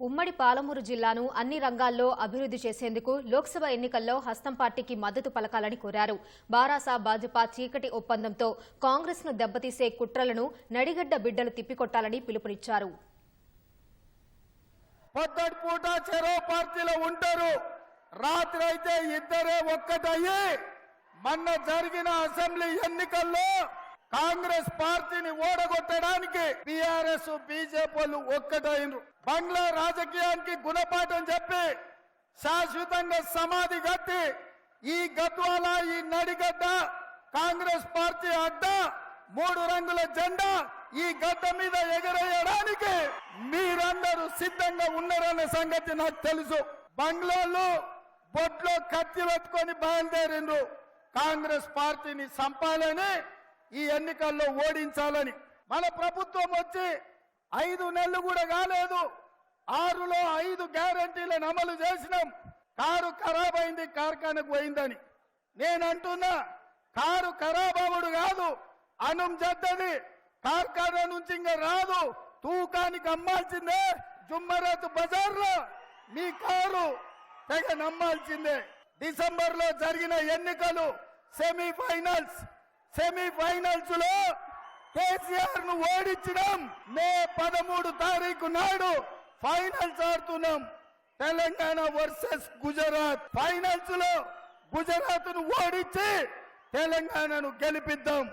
ఉమ్మడి పాలమూరు జిల్లాను అన్ని రంగాల్లో అభివృద్ధి చేసేందుకు లోక్సభ ఎన్నికల్లో హస్తం పార్టీకి మద్దతు పలకాలని కోరారు. బారాసా భాజపా చీకటి ఒప్పందంతో కాంగ్రెస్ను దెబ్బతీసే కుట్రలను నడిగడ్డ బిడ్డలు తిప్పికొట్టాలని పిలుపునిచ్చారు. పూట చెరో పార్టీలో ఉంటారు. రాత్రి అయితే ఇద్దరే ఒక్కటయ్యి. మొన్న జరిగిన అసెంబ్లీ ఎన్నికల్లో కాంగ్రెస్ పార్టీని ఓడగొట్టడానికి టిఆర్ఎస్ బీజేపీ వాళ్ళు ఒక్కటైనరు. బంగ్లా రాజకీయానికి గుణపాఠం చెప్పి శాశ్వతంగా సమాధి కట్టి ఈ గద్వాల ఈ నడిగడ్డ కాంగ్రెస్ పార్టీ అడ్డ మూడు రంగుల జెండా ఈ గడ్డ మీద ఎగరేయడానికి మీరందరూ సిద్ధంగా ఉన్నారనే సంగతి నాకు తెలుసు. బంగ్లాలో బొట్లో కత్తి పెట్టుకొని బయలుదేరిండ్రు. కాంగ్రెస్ పార్టీని సంపాలని ఈ ఎన్నికల్లో ఓడించాలని. మన ప్రభుత్వం వచ్చి ఐదు నెలలు కూడా కాలేదు. ఆరులో ఐదు గ్యారంటీలను అమలు చేసినాం. కారు ఖరాబ్ అయింది కార్ఖానకు పోయిందని. నేనంటున్నా కారు ఖరాబ్ అవ్వడు కాదు. అనం జద్దది. కార్ఖానా నుంచి ఇంకా రాదు. తూకానికి అమ్మాల్సిందే. జుమ్మరాత్ బజార్లో మీ కారు తెగ నమ్మాల్సిందే. డిసెంబర్లో జరిగిన ఎన్నికలు సెమీఫైనల్స్. సెమీఫైనల్స్లో కేసీఆర్ను ఓడించడం మే పదమూడు తారీఖు నాడు ఫైనల్స్ ఆడుతున్నాం. తెలంగాణ వర్సెస్ గుజరాత్. ఫైనల్స్లో గుజరాత్ను ఓడించి తెలంగాణను గెలిపిద్దాం.